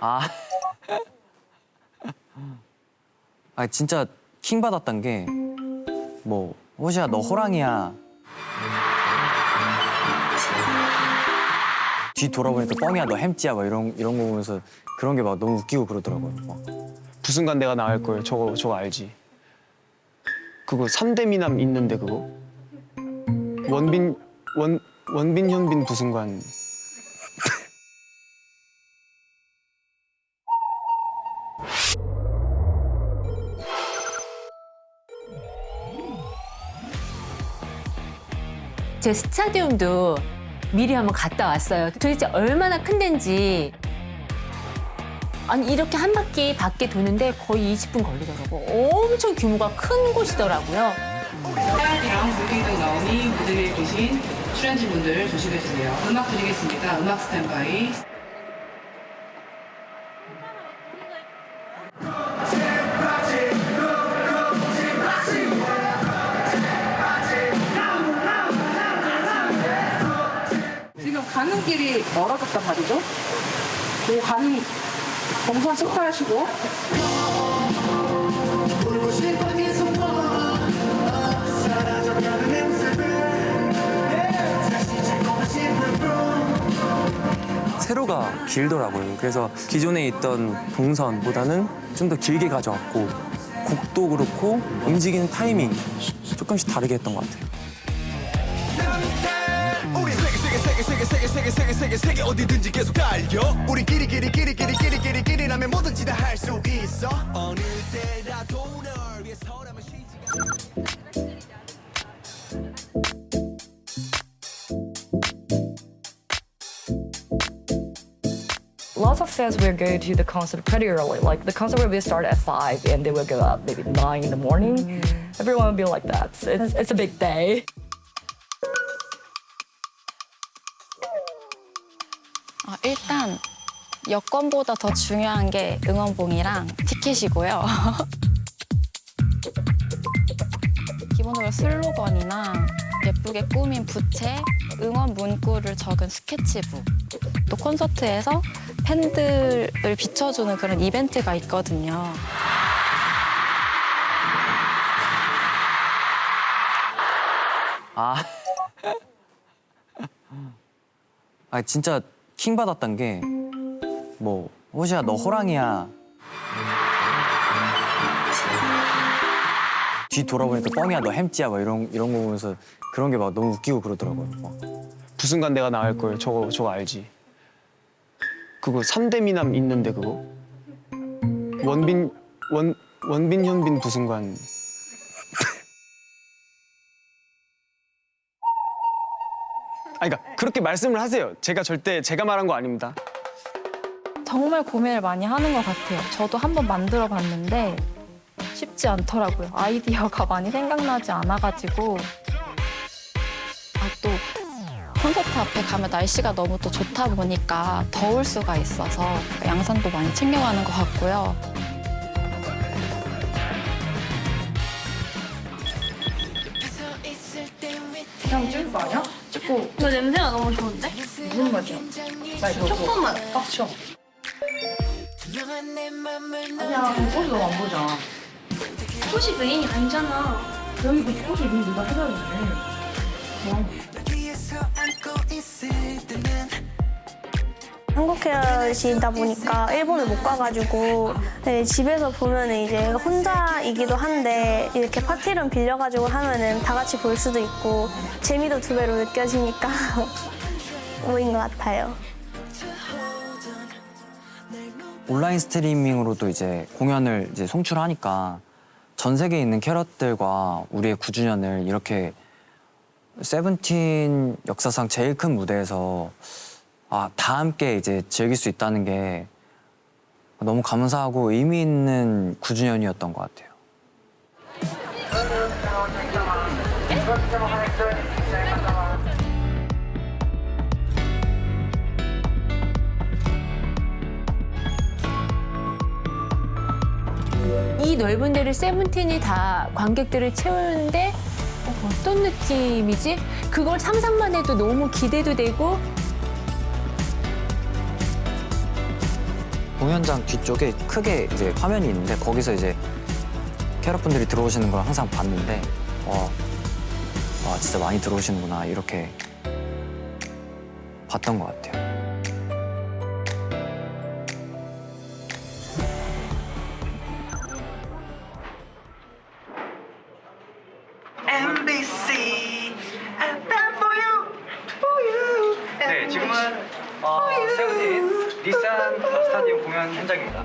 아. 아 진짜 킹 받았던 게뭐 호시야 너 호랑이야. 뒤 돌아보니까 뻥이야 너 햄찌야 막 이런 이런 거 보면서 그런 게 막 너무 웃기고 그러더라고요. 막. 부순간 내가 나을 거예요. 저거 저거 알지? 그거 삼대 미남 있는데 그거 원빈 원 원빈 현빈 부순간 제 스타디움도 미리 한번 갔다 왔어요. 도대체 얼마나 큰 데인지. 아니 이렇게 한 바퀴 밖에 도는데 거의 20분 걸리더라고. 엄청 규모가 큰 곳이더라고요. 사연이랑 무빙등 나오니 무대 위에 계신 출연진분들 조심해주세요. 음악 드리겠습니다. 음악 스탠바이. 길이 멀어졌단 말이죠. 그 가는 동선 체크하시고 세로가 길더라고요. 그래서 기존에 있던 동선보다는 좀 더 길게 가져왔고 곡도 그렇고 움직이는 타이밍 조금씩 다르게 했던 것 같아요. 세게 세게 세게 세게 세게 세게 어디든지 계속 달려 우리끼리끼리끼리끼리끼리끼리끼리 뭐든지 있어 어느 때라도 널 쉬지가 lots of fans will go to the concert pretty early. Like the concert will be start at five and they will go up maybe nine in the morning. Mm. Everyone will be like that. It's, it's a big day. 아, 일단 여권보다 더 중요한 게 응원봉이랑 티켓이고요. 기본적으로 슬로건이나 예쁘게 꾸민 부채, 응원 문구를 적은 스케치북. 또 콘서트에서 팬들을 비춰주는 그런 이벤트가 있거든요. 아. 아 진짜 킹 받았던 게뭐 호시야 너 호랑이야. 뒤 돌아보니까 뻥이야 너 햄찌야 막 이런 이런 거 보면서 그런 게 막 너무 웃기고 그러더라고요. 막. 부순간 내가 나을 거예요. 저거 저거 알지? 그거 삼대 미남 있는데 그거 원빈 원 원빈 현빈 부순간 아니 그러니까 그렇게 말씀을 하세요. 제가 절대 제가 말한 거 아닙니다. 정말 고민을 많이 하는 것 같아요. 저도 한번 만들어 봤는데 쉽지 않더라고요. 아이디어가 많이 생각나지 않아가지고 아 또 콘서트 앞에 가면 날씨가 너무 또 좋다 보니까 더울 수가 있어서 양산도 많이 챙겨가는 것 같고요. 이거 냄새가 너무 좋은데? 무슨 맛이야? 나 이거 초코 맛. 빡쳐. 아니야, 꽃이 너무 안 보잖아. 꽃이 메인이 아니잖아. 여기 그 꽃이 메인 누가 해줘야지. 위 한국 헤어시다 보니까 일본을 못 가가지고 네, 집에서 보면은 이제 혼자이기도 한데 이렇게 파티룸 빌려가지고 하면은 다 같이 볼 수도 있고 재미도 두 배로 느껴지니까 모인 것 같아요. 온라인 스트리밍으로도 이제 공연을 이제 송출하니까 전 세계에 있는 캐럿들과 우리의 9주년을 이렇게 세븐틴 역사상 제일 큰 무대에서 아, 다 함께 이제 즐길 수 있다는 게 너무 감사하고 의미 있는 9주년이었던 것 같아요. 이 넓은 데를 세븐틴이 다 관객들을 채우는데 어, 어떤 느낌이지? 그걸 상상만 해도 너무 기대도 되고 공연장 뒤쪽에 크게 이제 화면이 있는데 거기서 이제 캐럿 분들이 들어오시는 걸 항상 봤는데 와, 와 진짜 많이 들어오시는구나 이렇게 봤던 것 같아요. 네, 지금은 어, 세븐틴 닛산 스타디움 공연 현장입니다.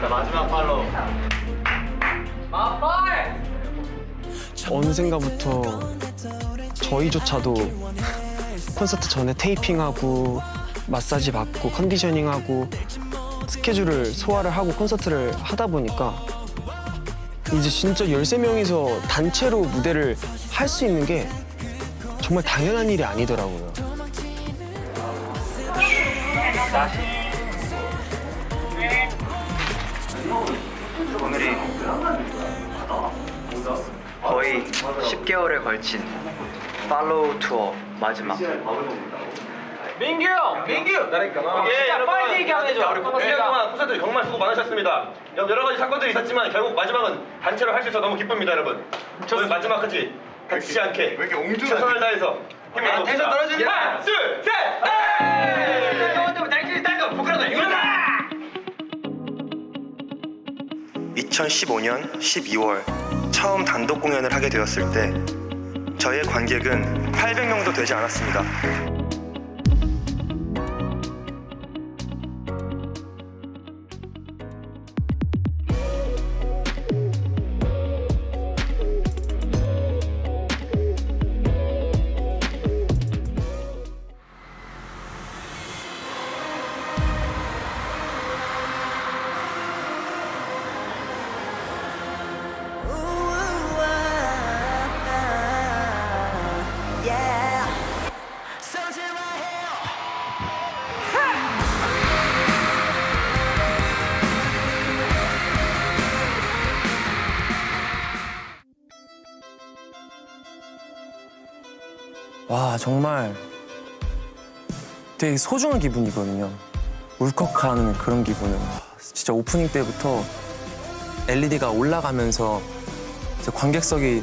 자, 마지막 팔로. 언젠가부터 저희조차도 콘서트 전에 테이핑하고 마사지 받고 컨디셔닝하고 스케줄을 소화를 하고 콘서트를 하다 보니까 이제 진짜 13명이서 단체로 무대를 할 수 있는 게 정말 당연한 일이 아니더라고요. 오늘이 거의 10개월에 걸친 팔로우 투어 마지막. 민규 형! 민규! 나라니까. 예, 여러분. 파이팅 얘기 한번 해줘. 우리 1년 동안 콘서트 정말 수고 많으셨습니다. 여러 가지 사건들이 있었지만 결국 마지막은 단체로 할 수 있어서 너무 기쁩니다, 여러분. 오늘 마지막까지 다치지 않게 왜 이렇게 옹졸 최선을 다해서 힘을 아. 텐션 떨어진다. 하나, 둘, 셋! 에이! 형한테 당신이 딸거 부끄러워. 일어나! 2015년 12월 처음 단독 공연을 하게 되었을 때 저희의 관객은 800명도 되지 않았습니다. 와 정말 되게 소중한 기분이거든요. 울컥하는 그런 기분은 진짜 오프닝 때부터 LED가 올라가면서 관객석이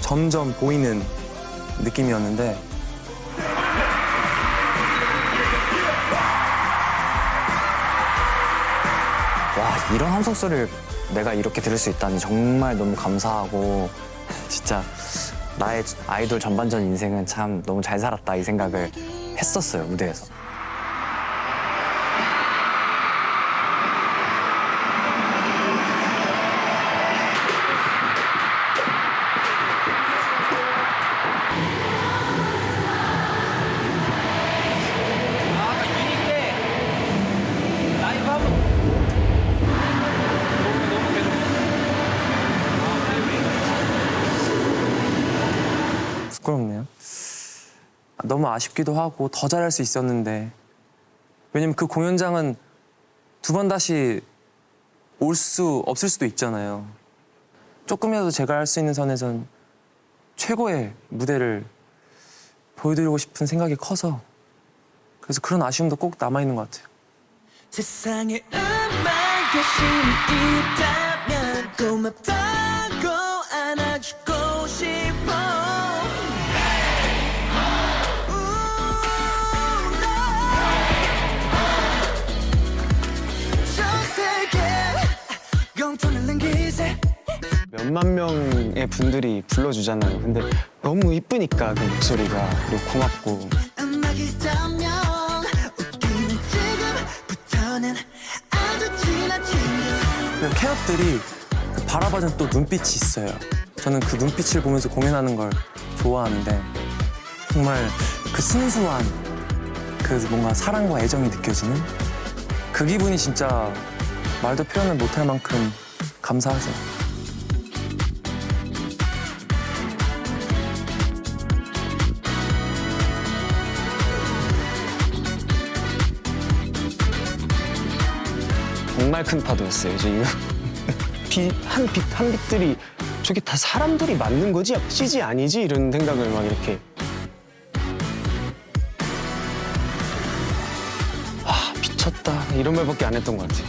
점점 보이는 느낌이었는데 와 이런 함성 소리를 내가 이렇게 들을 수 있다니 정말 너무 감사하고 진짜 나의 아이돌 전반전 인생은 참 너무 잘 살았다 이 생각을 했었어요 무대에서. 너무 아쉽기도 하고 더 잘할 수 있었는데 왜냐면 그 공연장은 두 번 다시 올 수 없을 수도 있잖아요. 조금이라도 제가 할 수 있는 선에선 최고의 무대를 보여드리고 싶은 생각이 커서 그래서 그런 아쉬움도 꼭 남아 있는 것 같아요. 세상에 음악 몇만 명의 분들이 불러주잖아요. 근데 너무 이쁘니까 그 목소리가 그리고 고맙고 음악이 있다면 웃기는 지금부터는 아주 지나친 듯 그리고 캐럿들이 그 바라봐준 또 눈빛이 있어요. 저는 그 눈빛을 보면서 공연하는 걸 좋아하는데 정말 그 순수한 그 뭔가 사랑과 애정이 느껴지는 그 기분이 진짜 말도 표현을 못할 만큼 감사하죠. 정말 큰 파도였어요. 지금 빛한 빛한 빛들이 저게 다 사람들이 맞는 거지? CG 아니지? 이런 생각을 막 이렇게 아 미쳤다 이런 말밖에 안 했던 것 같아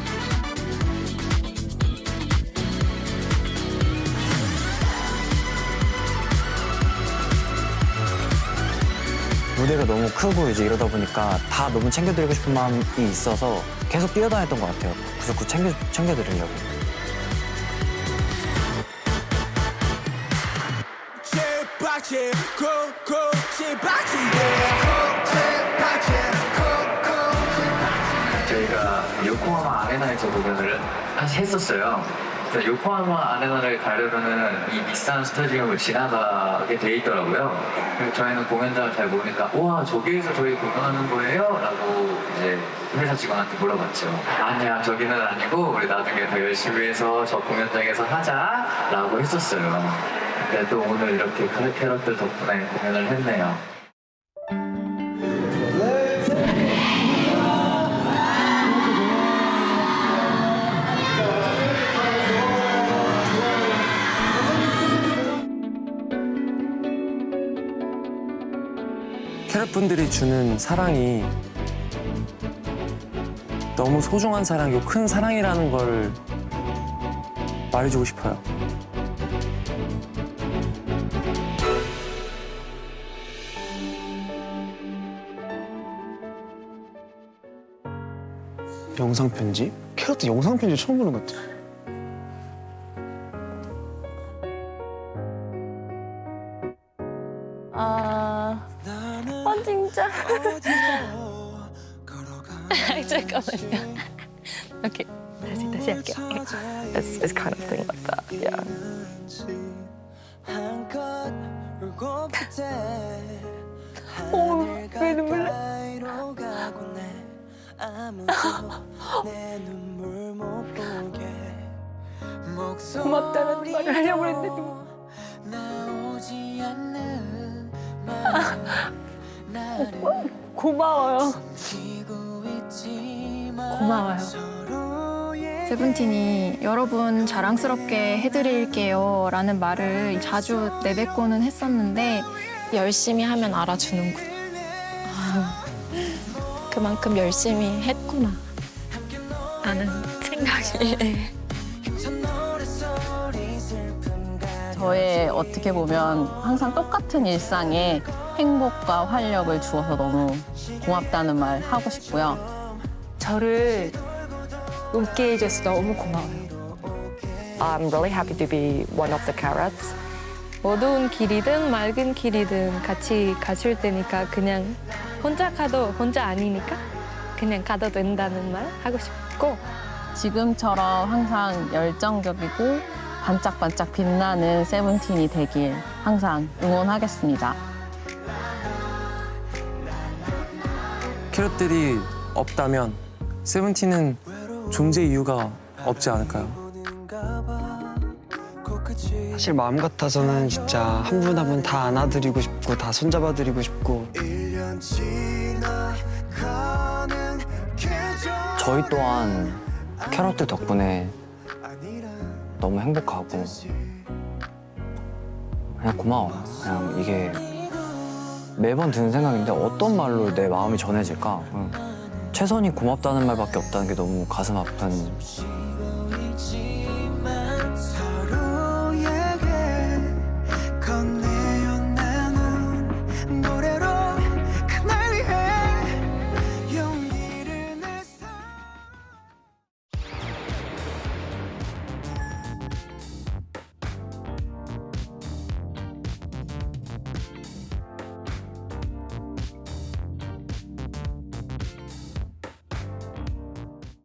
무대가 너무 크고 이제 이러다 보니까 다 너무 챙겨드리고 싶은 마음이 있어서 계속 뛰어다녔던 것 같아요. 무조건 챙겨, 챙겨드리려고. 저희가 요코하마 아레나에서 공연을 다시 했었어요. 그래서 요코하마 아레나를 가려면은 이 닛산 스타디움을 지나가게 돼 있더라고요. 그래서 저희는 공연장을 잘 모르니까 와 저기에서 저희 공연하는 거예요? 라고 이제 회사 직원한테 물어봤죠. 아니야 저기는 아니고 우리 나중에 더 열심히 해서 저 공연장에서 하자 라고 했었어요. 근데 또 오늘 이렇게 그 캐럿들 덕분에 공연을 했네요. 캐럿분들이 주는 사랑이 너무 소중한 사랑이고 큰 사랑이라는 걸 말해주고 싶어요. 영상 편지? 캐럿도 영상 편지 처음 보는 것 같아 아, 어 진짜. 잠깐만요. 오케이 다시 다시 할게요. It's, it's kind of thing like that. Yeah. 어, 왜 눈물 나? 고맙다는 말을 하려고 했는데 눈물. 오빠, 고마워요. 고마워요. 세븐틴이 여러분 자랑스럽게 해드릴게요 라는 말을 자주 내뱉고는 했었는데 열심히 하면 알아주는구나. 아, 그만큼 열심히 했구나. 라는 생각이. 저의 어떻게 보면 항상 똑같은 일상에 행복과 활력을 주어서 너무 고맙다는 말 하고 싶고요. 저를 웃게 해줘서 너무 고마워요. I'm really happy to be one of the carrots. 어두운 길이든 맑은 길이든 같이 가실 때니까 그냥 혼자 가도 혼자 아니니까 그냥 가도 된다는 말 하고 싶고 지금처럼 항상 열정적이고 반짝반짝 빛나는 세븐틴이 되길 항상 응원하겠습니다. 캐럿들이 없다면 세븐틴은 존재 이유가 없지 않을까요? 사실 마음 같아서는 진짜 한 분 한 분 다 안아드리고 싶고 다 손잡아드리고 싶고 저희 또한 캐럿들 덕분에 너무 행복하고 그냥 고마워. 그냥 이게 매번 드는 생각인데 어떤 말로 내 마음이 전해질까? 응. 최선이 고맙다는 말밖에 없다는 게 너무 가슴 아픈